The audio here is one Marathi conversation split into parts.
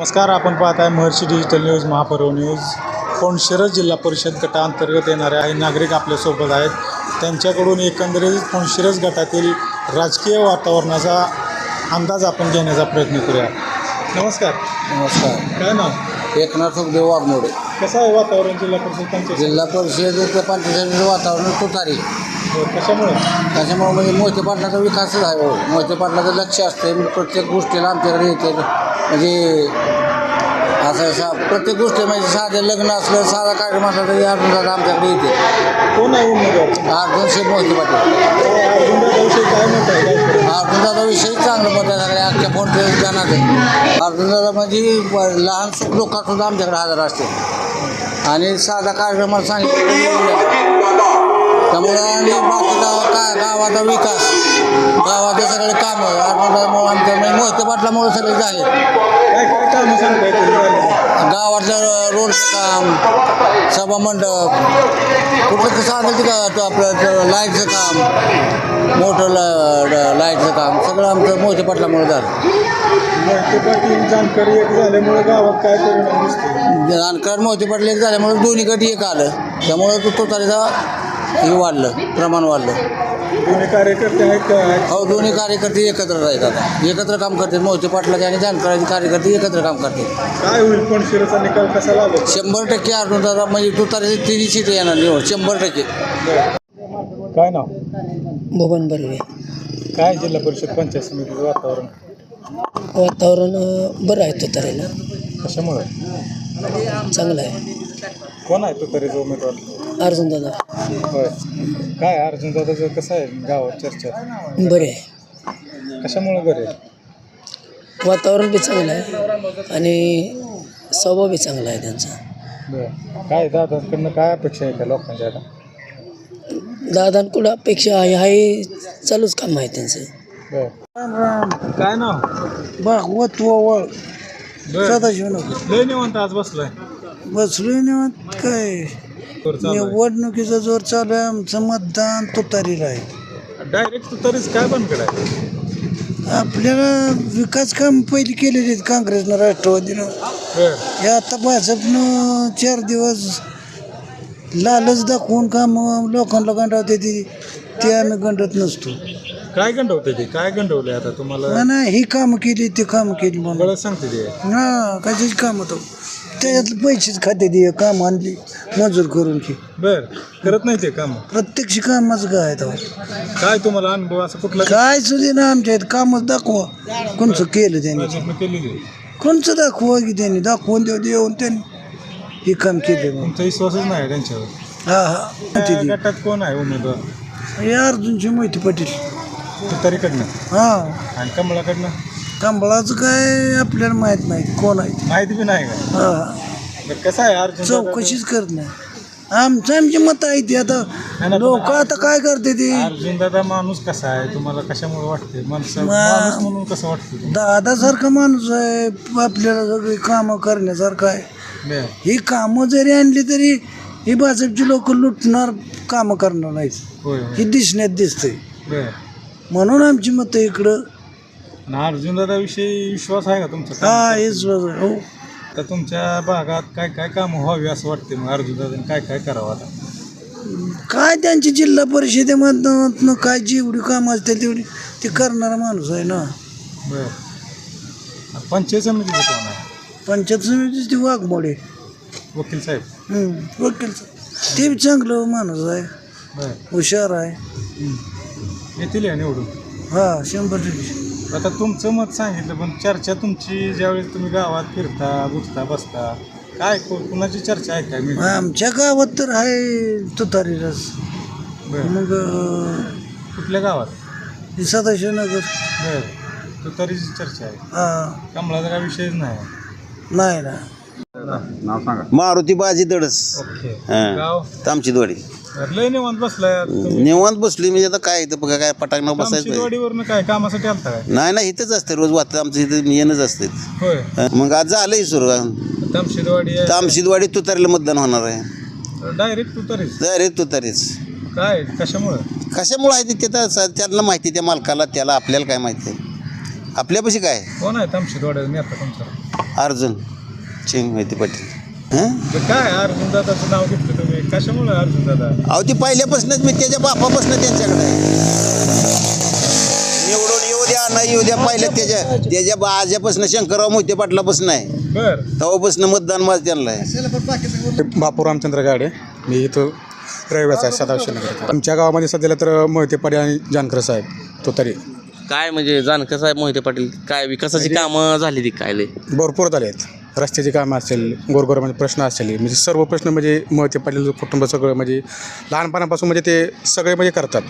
नमस्कार आपण पाहत आहे Maharshi digital news Mahaparva news Phondshiras जिल्हा परिषद गटाअंतर्गत येणारे आहे नागरिक आपल्यासोबत आहेत. त्यांच्याकडून एकंदरीत फोंडशिरस गटातील राजकीय वातावरणाचा अंदाज आपण घेण्याचा प्रयत्न करूया. नमस्कार. नमस्कार. काय नाव? एकनाथ सुखदेव वाघमोडे. कसं आहे वातावरण जिल्हा परिषद जिल्हा परिषदेचं पंचायतीचं वातावरण तुतारी हो, कशामुळे? त्याच्यामुळे म्हणजे मोहिते पाटलाचा विकासच आहे हो. मोहिते पाटलाचं लक्ष असते प्रत्येक गोष्टीला आमच्याकडे येते. म्हणजे असं सा प्रत्येक गोष्टी म्हणजे साधे लग्न असलं साधा कार्यक्रम असला तरी अर्जुन दादा आमच्याकडे येते. कोण आहे उमेदवार? अर्जुन शेठ मोहिते पाटील. आहे अर्जुन दादा विषयी चांगलं मत आहे सगळ्या अख्ख्या फोन जणांचं अर्जुन दादा म्हणजे लहान सुख लोकात सुद्धा आमच्याकडे हजर असते. आणि साधा कार्यक्रमाला सांगितलं. त्यामुळे आणि बाकीचा काय गावाचा विकास गावाचे सगळे कामं अर्जुन दादामुळे आमच्या मोहिते पाटलामुळे सगळे झाले काय काय कामं सांगताय गावातलं रोडचं काम सभा मंडप कुठलं कसं आलं ते का तो आपलं लाईटचं काम मोठं लाईटचं काम सगळं आमचं मोठे पाटलामुळे झालं. मोहिते पाटील जानकारी एक झाल्यामुळे गावात काय परिणाम दिसते जानकार मोठे पाटील एक झाल्यामुळे एक आलं. त्यामुळे तो तारीचा हे वाढलं प्रमाण वाढलं. दोन्ही कार्यकर्ते आहेत का? हो दोन्ही कार्यकर्ते एकत्र राहतात. एकत्र काम करतात मोहिते पाटलाचे आणि जानकराचे कार्यकर्ते एकत्र काम करतात काय होईल? पण शिरोचा निकाल कसा लागेल? शंभर टक्के अर्जुन दादा म्हणजे तुतारी तिन्ही सीट येणार निवड शंभर टक्के. काय नाव? बबन बर्वे. काय जिल्हा परिषद पंचायत समितीचं वातावरण? वातावरण बरं आहे तुतारीला. कशामुळे? चांगलं आहे. कोण आहे तो तरी उमेदवार? अर्जुन दादा. होय. काय अर्जुन दादाचं कसं आहे गावात चर्चा? बरे आहे. कशामुळे बरे वातावरण बी चांगलं आहे आणि स्वभाव बी चांगला आहे त्यांचा. बरं. काय दादाकडनं काय अपेक्षा आहे त्या लोकांच्या आता? दादांकडं अपेक्षा आहे हाही चालूच काम आहे त्यांचं. बरं. काय नाव? भागवत वळ बरं. सदाशिव लय निवांत आज बसलाय. बसलोय निवांत. काय. निवडणुकीचा जोर चालू आहे. आमचं मतदान तुतारीला आहे. डायरेक्ट तू तरीच काय बनकड आहे? आपल्याला विकास काम पहिले केलेले आहेत काँग्रेसनं राष्ट्रवादीनं. बरं. हे आता भाजपनं चार दिवस लालच दाखवून काम लोकांना गंडावते ती. ते आम्ही गंडत नसतो. काय गंडवते ते? काय गंडवलंय आता तुम्हाला? नाही ही कामं केली ती कामं केली म्हणून. बळच सांगते ते. हा कशाची काम होतं त्याच्यात पैसेच खाते ती काम आणली मजूर करून की. बर करत नाही ते काम? प्रत्यक्ष कामच काय तेव्हा. काय तुम्हाला अनुभव असं कुठला? काय सुधी ना आमच्या इथं कामच दाखवा. कोणचं केलं त्यांनी? केलेली कोणचं दाखवा की त्यांनी? दाखवून देऊ देऊन त्यांनी. हे काम केले मग. तुमचा विश्वासच नाही त्यांच्यावर? हा हा. त्या दे. गटात कोण आहे उमेदवार? हे अर्जुनची माहिती पाटील. तुतारीकडनं? हा. आणि कमळाकडनं? कंबळाचं काय आपल्याला माहीत नाही. कोण आहे माहिती बी नाही का हा. बरं, कसं आहे अर्जुन? चौकशीच करत नाही. आमचं आमची मत आहे ती. आता लोक आता काय करते ती? अर्जुन दादा माणूस कसा आहे? तुम्हाला कशामुळे वाटते माणसं मा- माणूस म्हणून कसं वाटतं दादासारखा माणूस आहे. आपल्याला सगळी कामं करण्यासारखं आहे. बरं. ही कामं जरी आणली तरी ही भाजपची लोक लुटणार कामं करणार नाहीत. होय होय. ही दिसण्यात दिसतंय. बरं. म्हणून आमची मतं इकडं आणि अर्जुन दादा विषयी विश्वास आहे का तुमचा? हा हेच बरोबर आहे. हो. तर तुमच्या भागात काय काय कामं व्हावी असं वाटते मग अर्जुन दादाने काय काय करावं आता? काय त्यांची जिल्हा परिषदेमधनं काय जेवढी कामं असतील तेवढी ते करणारा माणूस आहे ना. बरं. पंचायत समितीचं कोण आहे? पंचायत समितीची ती वाघमोडे. वकील साहेब. हम्म, वकील ते बी चांगलं माणूस आहे. बरं. हुशार आहे. येतील या निवडून? हा शंभर टक्के. आता तुमचं मत सांगितलं पण चर्चा तुमची ज्यावेळेस तुम्ही गावात फिरता उठता बसता काय को- कुणाची चर्चा आहे काय मी आमच्या गावात तर आहे तुतारीलाच. बरं. मग अं, कुठल्या गावात? सदाशिवनगर. बरं. तो तरीची चर्चा आहे. हा. कमळाचा काय विषयच नाही. नाही ना मारुती बाजी दडस. ओके. बरं, लय निवांत बसलाय तुम्ही. निवांत बसली म्हणजे आता काय इथं बघा काय पटांगणावर बसायचं पाहिजे. आमची काय कामासाठी आलता काय? नाही नाही इथंच असते रोज वाटतं आमचं इथं येणंच असते होय. मग आज झालंय सुरू. तामशिदवाडी तामशीदवाडी तुतारीला मतदान होणार आहे. डायरेक्ट तू तरीच अरे तुतारीच. काय कशामुळं? कशामुळे आहे ते त्या त्यांना माहिती त्या मालकाला त्याला आपल्याला काय माहिती आहे. आपल्यापाशी काय? कोण आहे तामशिदवाड्याचा नेता तुमचा? अर्जुन. चिंग मोहिते पाटील. हं? तर काय अर्जुन दादाचं नाव घेतलं तुम्ही? कशामुळे अर्जुन दादा? अहो ती पहिल्यापासूनच मी त्याच्या बापापासून त्यांच्याकडे आहे. निवडून येऊ द्या नाही येऊ द्या पहिल्या त्याच्या त्याच्या आज्यापासून शंकरराव मोहिते पाटलापासून आहे. बर. तेव्हापासून मतदान माझं त्यांना आहे. बापू रामचंद्र गाडे. मी इथं रहिवासी आहे सदाशिवनगर आमच्या गावामध्ये सध्याला तर मोहिते पाटील आणि जानकर साहेब तो तरी. काय म्हणजे जानकर साहेब मोहिते पाटील काय विकासाची कामं झाली ती काय लय? भरपूर झाले आहेत. रस्त्याची कामं असेल गोरगोरमध्ये प्रश्न असेल म्हणजे सर्व प्रश्न म्हणजे मोहिते पाटील कुटुंब सगळं म्हणजे लहानपणापासून म्हणजे ते सगळे म्हणजे करतात.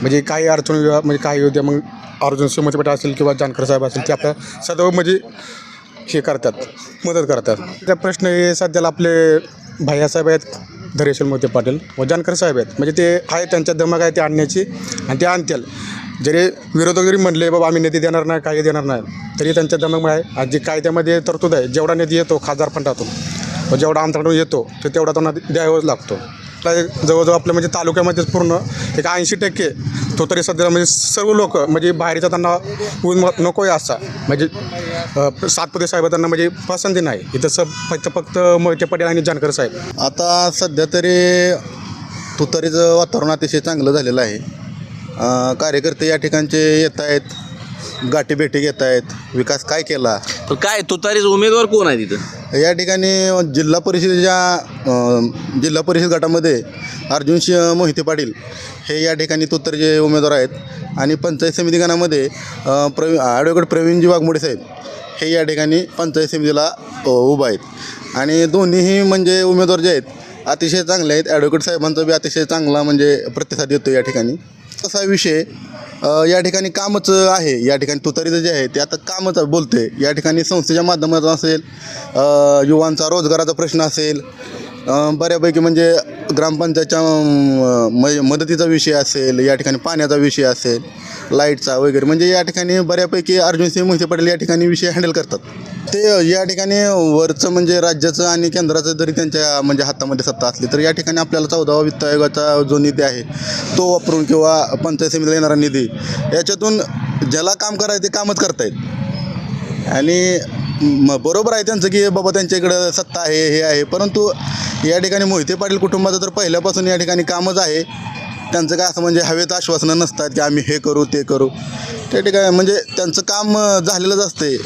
म्हणजे काही अडचण म्हणजे काही उद्या मग अर्जुन सिंह पाटील असेल किंवा जानकर साहेब असेल ते आपल्या सदैव म्हणजे हे करतात मदत करतात. त्या प्रश्न हे सध्याला आपले भैयासाहेब आहेत धरेश्वर मोहिते पाटील व जानकर साहेब आहेत. म्हणजे ते आहे त्यांच्या दमक आहे ते आणण्याची आणि ते आणतील. जरी विरोधक जरी म्हणले बाबा आम्ही निधी देणार नाही काही देणार नाही तरी त्यांच्या दमक आहे. आज जे कायद्यामध्ये तरतूद आहे जेवढा निधी येतो खासदार फंडातून. व जेवढा आमच्याकडून येतो ते तेवढा त्यांना द्यावाच लागतो. जवळजवळ आपल्या म्हणजे तालुक्यामध्येच पूर्ण एक ऐंशी टक्के तो तरी सध्या म्हणजे सर्व लोक म्हणजे बाहेरचा त्यांना ऊन नको आहे असा. म्हणजे सातपती सातपुते साहेब त्यांना म्हणजे पसंती नाही. इथं सब फक्त फक्त मोहिते पटेल आणि जानकर साहेब. आता सध्या तरी तुतारीचं वातावरण अतिशय चांगलं झालेलं आहे. अं, कार्यकर्ते या ठिकाणचे येत आहेत गाठीभेटी घेत आहेत विकास काय केला? पण काय तुतारीच उमेदवार कोण आहे तिथं? या ठिकाणी जिल्हा परिषदेच्या अं, जिल्हा परिषद गटामध्ये अर्जुन सिंह मोहिते पाटील हे या ठिकाणी तुतारीचे उमेदवार आहेत. आणि पंचायत समिती गणामध्ये अं, प्रवी ॲडव्होकेट प्रवीणजी वाघमोडे साहेब हे या ठिकाणी पंचायत समितीला अ, उभा आहेत. आणि दोन्हीही म्हणजे उमेदवार जे आहेत अतिशय चांगले आहेत. ॲडव्होकेट साहेबांचा बी अतिशय चांगला म्हणजे प्रतिसाद येतो या ठिकाणी. असा विषय या ठिकाणी कामच आहे. या ठिकाणी तुतारीचं जे आहे ते आता कामच बोलते या ठिकाणी संस्थेच्या माध्यमातून असेल युवांचा रोजगाराचा प्रश्न असेल बऱ्यापैकी म्हणजे ग्रामपंचायतच्या म- मदतीचा विषय असेल या ठिकाणी पाण्याचा विषय असेल लाईटचा वगैरे. म्हणजे या ठिकाणी बऱ्यापैकी अर्जुनसिंह मोहिते पाटील या ठिकाणी विषय हँडल करतात. ते या ठिकाणी वरचं म्हणजे राज्याचं आणि केंद्राचं जरी त्यांच्या म्हणजे हातामध्ये सत्ता असली तर या ठिकाणी आपल्याला चौदावा वित्त आयोगाचा जो निधी आहे तो वापरून किंवा पंचायत समितीला येणारा निधी याच्यातून ज्याला काम करायचं ते कामच करतायत आणि मग बरोबर आहे त्यांचं की बाबा त्यांच्या इकडं सत्ता आहे हे आहे परंतु या ठिकाणी मोहिते पाटील कुटुंबाचं तर पहिल्यापासून या ठिकाणी कामच आहे. त्यांचं काय असं म्हणजे हवेत आश्वासनं नसतात की आम्ही हे करू ते करू. त्या ठिकाणी म्हणजे त्यांचं काम झालेलंच असते